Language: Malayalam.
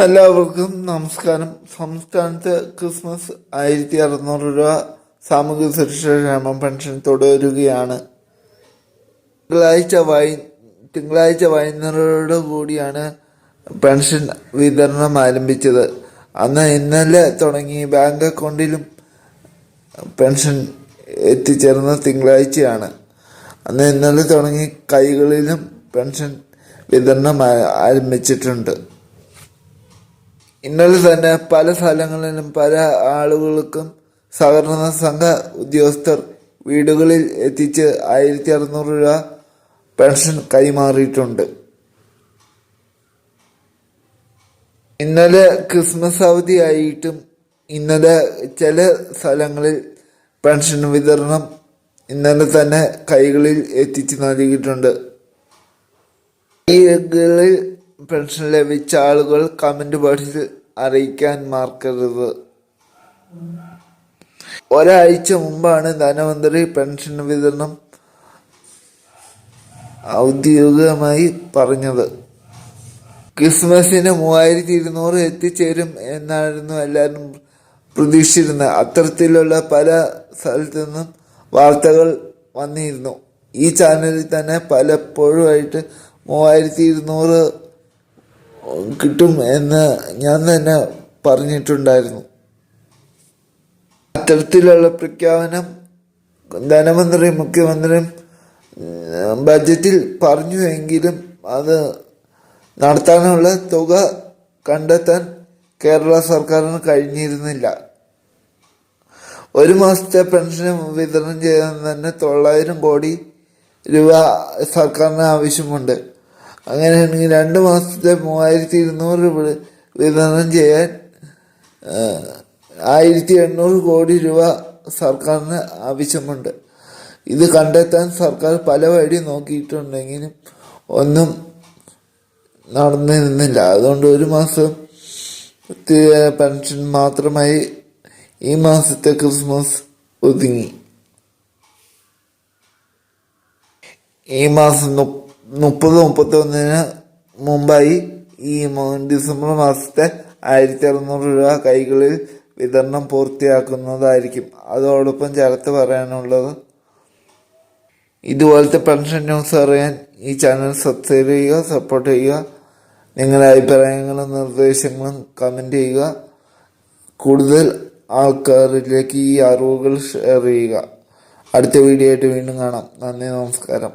എല്ലാവർക്കും നമസ്കാരം. സംസ്ഥാനത്ത് ക്രിസ്മസ് ആയിരത്തി അറുന്നൂറ് രൂപ സാമൂഹ്യ സുരക്ഷാ ക്ഷേമ പെൻഷൻ തുടരുകയാണ് തിങ്കളാഴ്ച വൈ തിങ്കളാഴ്ച വൈകുന്നേരത്തോടു കൂടിയാണ് പെൻഷൻ വിതരണം ആരംഭിച്ചത്. അന്ന് ഇന്നലെ തുടങ്ങി ബാങ്ക് അക്കൗണ്ടിലും പെൻഷൻ എത്തിച്ചേർന്ന തിങ്കളാഴ്ചയാണ്. അന്ന് ഇന്നലെ തുടങ്ങി കൈകളിലും പെൻഷൻ വിതരണം ആരംഭിച്ചിട്ടുണ്ട്. ഇന്നലെ തന്നെ പല സ്ഥലങ്ങളിലും പല ആളുകൾക്കും സഹകരണ സംഘ ഉദ്യോഗസ്ഥർ വീടുകളിൽ എത്തിച്ച് ആയിരത്തി അറുന്നൂറ് രൂപ പെൻഷൻ കൈമാറിയിട്ടുണ്ട്. ഇന്നലെ ക്രിസ്മസ് അവധിയായിട്ടും ഇന്നലെ ചില സ്ഥലങ്ങളിൽ പെൻഷൻ വിതരണം ഇന്നലെ തന്നെ കൈകളിൽ എത്തിച്ച് നൽകിയിട്ടുണ്ട്. ഈ പെൻഷൻ ലഭിച്ച ആളുകൾ കമന്റ് ബോക്സിൽ അറിയിക്കാൻ മറക്കരുത്. ഒരാഴ്ച മുമ്പാണ് ധനമന്ത്രി പെൻഷൻ വിതരണം ഔദ്യോഗികമായി പറഞ്ഞത്. ക്രിസ്മസിന് മൂവായിരത്തി ഇരുന്നൂറ് എത്തിച്ചേരും എന്നായിരുന്നു എല്ലാവരും പ്രതീക്ഷിച്ചിരുന്നത്. അത്തരത്തിലുള്ള പല സ്ഥലത്തു നിന്നും വാർത്തകൾ വന്നിരുന്നു. ഈ ചാനലിൽ തന്നെ പലപ്പോഴുമായിട്ട് മൂവായിരത്തി ഇരുന്നൂറ് കിട്ടും എന്ന് ഞാൻ തന്നെ പറഞ്ഞിട്ടുണ്ടായിരുന്നു. അത്തരത്തിലുള്ള പ്രഖ്യാപനം ധനമന്ത്രിയും മുഖ്യമന്ത്രിയും ബജറ്റിൽ പറഞ്ഞു എങ്കിലും അത് നടത്താനുള്ള തുക കണ്ടെത്താൻ കേരള സർക്കാരിന് കഴിഞ്ഞിരുന്നില്ല. ഒരു മാസത്തെ പെൻഷൻ വിതരണം ചെയ്യാൻ തന്നെ തൊള്ളായിരം കോടി രൂപ സർക്കാരിന് ആവശ്യമുണ്ട്. അങ്ങനെയാണെങ്കിൽ രണ്ട് മാസത്തെ മൂവായിരത്തി ഇരുന്നൂറ് രൂപ വിതരണം ചെയ്യാൻ ആയിരത്തി എണ്ണൂറ് കോടി രൂപ സർക്കാരിന് ആവശ്യമുണ്ട്. ഇത് കണ്ടെത്താൻ സർക്കാർ പല വഴി നോക്കിയിട്ടുണ്ടെങ്കിലും ഒന്നും നടന്നിരുന്നില്ല അതുകൊണ്ട് ഒരു മാസം പെൻഷൻ മാത്രമായി ഈ മാസത്തെ ക്രിസ്മസ് ഒതുങ്ങി. ഈ മാസം മുപ്പത് മുപ്പത്തി ഒന്നിന് മുമ്പായി ഈ ഡിസംബർ മാസത്തെ ആയിരത്തി അറുന്നൂറ് രൂപ കൈകളിൽ വിതരണം പൂർത്തിയാക്കുന്നതായിരിക്കും. അതോടൊപ്പം ചേർത്ത് പറയാനുള്ളത് ഇതുപോലത്തെ പെൻഷൻ ന്യൂസ് അറിയാൻ ഈ ചാനൽ സബ്സ്ക്രൈബ് ചെയ്യുക സപ്പോർട്ട് ചെയ്യുക. നിങ്ങളുടെ അഭിപ്രായങ്ങളും നിർദ്ദേശങ്ങളും കമന്റ് ചെയ്യുക. കൂടുതൽ ആൾക്കാരിലേക്ക് ഈ അറിവുകൾ ഷെയർ ചെയ്യുക. അടുത്ത വീഡിയോ ആയിട്ട് വീണ്ടും കാണാം. നന്ദി നമസ്കാരം.